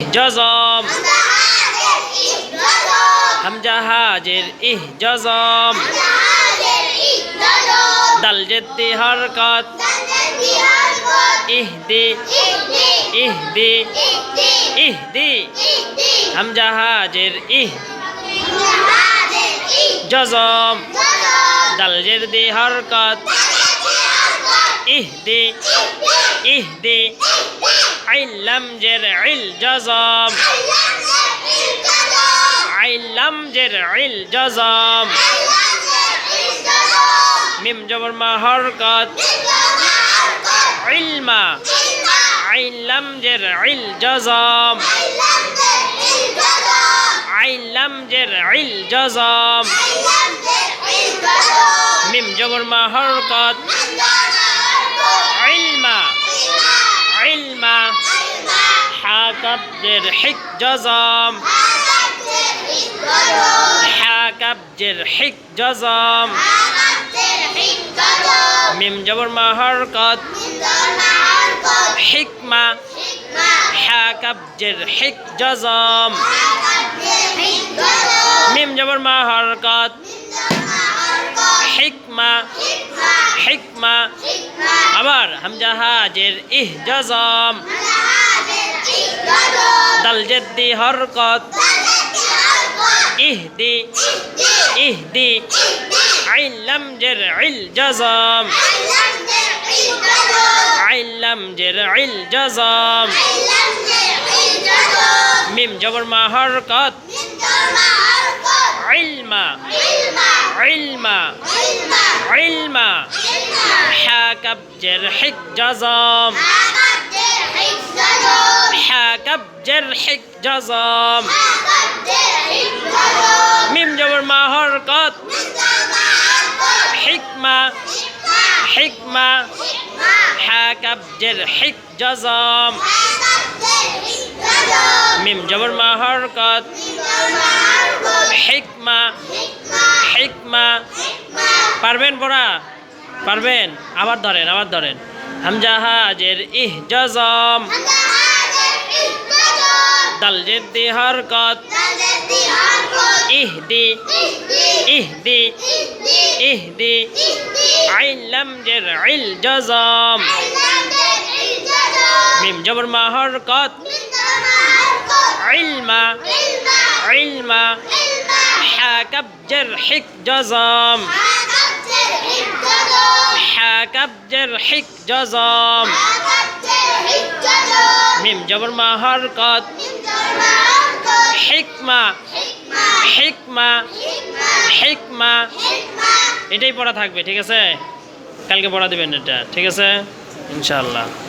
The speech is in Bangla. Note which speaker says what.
Speaker 1: জজম হামজা হাজের ইহ জজম দাল জেদ্দি হরকত ইহদি ইহদি ইহদি হামজা হাজের ইহ জজম দাল জেদ্দি হরকত ইহদি ইহদি আইলাম জের ইল জজম আইলাম জের ইল জজম মিম জবর মা হরকত ইলমা আইলাম জের ইল জজম আইলাম জের ইল জজম মিম জবর মা হরকত ইলমা হিক জজম হাকাব জের হিক জজম মিম জবর মা হরকত হিকমা হাকাব জের হিক জজম মিম জবর মা হরকত হিকমা হিকমা আবার হামজা হাজের ইহ জজম দাল জেদ্দি হরকত। ইহদি ইহদি। আইলাম জের ইল জজম আইলাম জের ইল জজম মিম জবর মা হরকত। ইলমা। ইলমা। হিক জজম। হাকাব জের হিক জজম। মিম জবর মা হরকত। হিকমা। হিকমা। হাকাব জের হিক জজম। মিম জবর মা হরকত। হিকমা। হিকমা। পারবেন পড়া? পারবেন? আবার ধরেন আবার ধরেন। হামজা হাজের ইহ জজম দাল জেদ্দি হরকত। ইহদি। ইহদি। ইহদি। আইলাম জের ইল জজম মিম জবর মা হরকত। ইলমা। ইলমা। হাকাব জের হিক জজম হাকাব জের হিক জজম মিম জবর মা হরকত হিকমা। হিকমা। হিকমা। এটাই পড়া থাকবে, ঠিক আছে? কালকে পড়া দেবেন এটা, ঠিক আছে? ইনশাআল্লাহ।